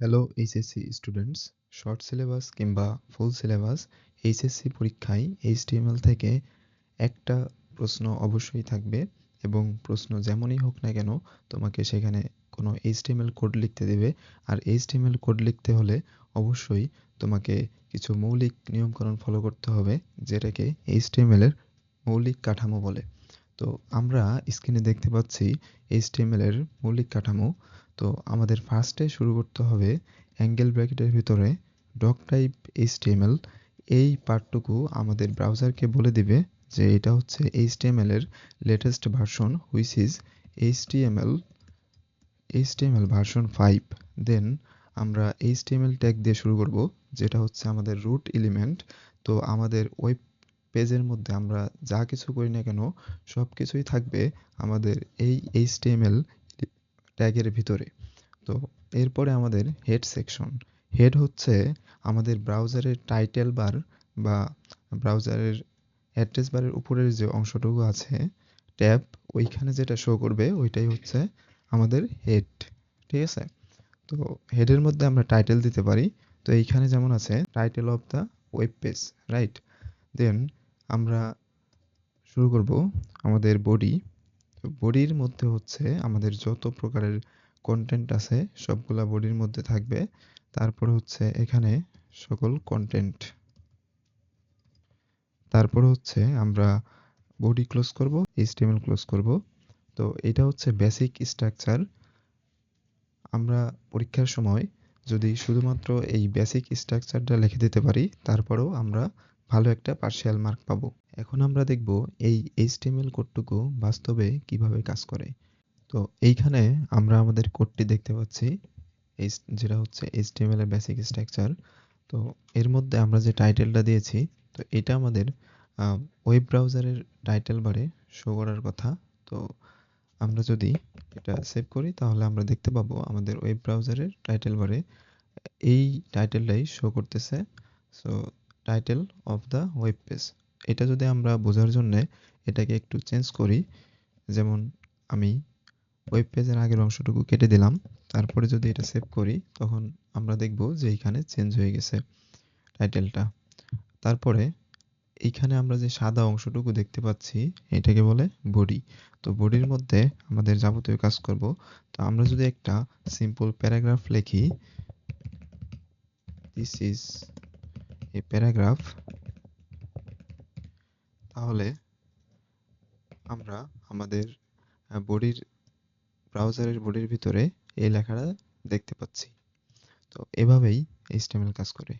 Hello HSC students short syllabus কিংবা full syllabus HSC পরীক্ষায় HTML থেকে একটা প্রশ্ন অবশ্যই থাকবে এবং প্রশ্ন যেমনই হোক না কেন তোমাকে সেখানে কোনো এইচটিএমএল কোড লিখতে দেবে। আর এইচটিএমএল কোড লিখতে হলে অবশ্যই তোমাকে কিছু মৌলিক নিয়মকানুন ফলো করতে হবে, যেটাকে এইচটিএমএল এর মৌলিক কাঠামো বলে। তো আমরা স্ক্রিনে দেখতে পাচ্ছি এইচটিএমএল এর মৌলিক কাঠামো। তো আমাদের ফার্স্টে শুরু করতে হবে অ্যাঙ্গেল ব্র্যাকেটের ভিতরে ডক টাইপ এইচটিএমএল এই পার্টটুকু আমাদের ব্রাউজারকে বলে দিবে যে এটা হচ্ছে এইচটিএমএল এর latest version which is HTML HTML version five then আমরা এইচটিএমএল ট্যাগ দিয়ে শুরু করব, যেটা হচ্ছে আমাদের রুট এলিমেন্ট তো আমাদের ওয়েব পেজের মধ্যে আমরা যা কিছু করি না কেন সব কিছুই থাকবে আমাদের এই এইচটিএমএল ট্যাগের ভিতরে। তো এরপরে আমাদের হেড সেকশন হেড হচ্ছে আমাদের ব্রাউজারের টাইটেল বার বা ব্রাউজারের অ্যাড্রেস বারের উপরের যে অংশটুকু আছে ট্যাব ওইখানে যেটা শো করবে, ওইটাই হচ্ছে আমাদের হেড ঠিক আছে? তো হেডের মধ্যে আমরা টাইটেল দিতে পারি। তো এইখানে যেমন আছে title of the web page right then আমরা শুরু করব আমাদের বডি বডির মধ্যে হচ্ছে আমাদের যত প্রকারের কন্টেন্ট আছে, সবগুলা বডির মধ্যে থাকবে। তারপরে হচ্ছে এখানে সকল কন্টেন্ট তারপর হচ্ছে আমরা বডি ক্লোজ করব এইচটিএমএল ক্লোজ করব। তো এটা হচ্ছে বেসিক স্ট্রাকচার আমরা পরীক্ষার সময় যদি শুধুমাত্র এই বেসিক স্ট্রাকচারটা লিখে দিতে পারি, তারপরেও আমরা ভালো একটা পার্শিয়াল মার্ক পাবো। এখন আমরা দেখব এই এইচটিএমএল কোডটুকু বাস্তবে কীভাবে কাজ করে। তো এইখানে আমরা আমাদের কোডটি দেখতে পাচ্ছি, এই যেটা হচ্ছে এইচটিএমএল এর বেসিক স্ট্রাকচার তো এর মধ্যে আমরা যে টাইটেলটা দিয়েছি, তো এটা আমাদের ওয়েব ব্রাউজারের টাইটেল বারে শো করার কথা। তো আমরা যদি এটা সেভ করি, তাহলে আমরা দেখতে পাবো আমাদের ওয়েব ব্রাউজারের টাইটেল বারে এই টাইটেলটাই শো করতেছে। So title of the web page এটা যদি আমরা বোঝার জন্যে এটাকে একটু চেঞ্জ করি, যেমন আমি ওয়েব পেজের আগের অংশটুকু কেটে দিলাম, তারপরে যদি এটা সেভ করি, তখন আমরা দেখব যে এইখানে চেঞ্জ হয়ে গেছে টাইটেলটা তারপরে এইখানে আমরা যে সাদা অংশটুকু দেখতে পাচ্ছি, এটাকে বলে বডি তো বডির মধ্যে আমাদের যাবতীয় কাজ করব। তো আমরা যদি একটা সিম্পল প্যারাগ্রাফ লিখি দিস ইজ এ প্যারাগ্রাফ, তাহলে আমরা আমাদের বডির, ব্রাউজারের বডির ভিতরে এই লেখাটা দেখতে পাচ্ছি। তো এভাবেই এইচটিএমএল কাজ করে।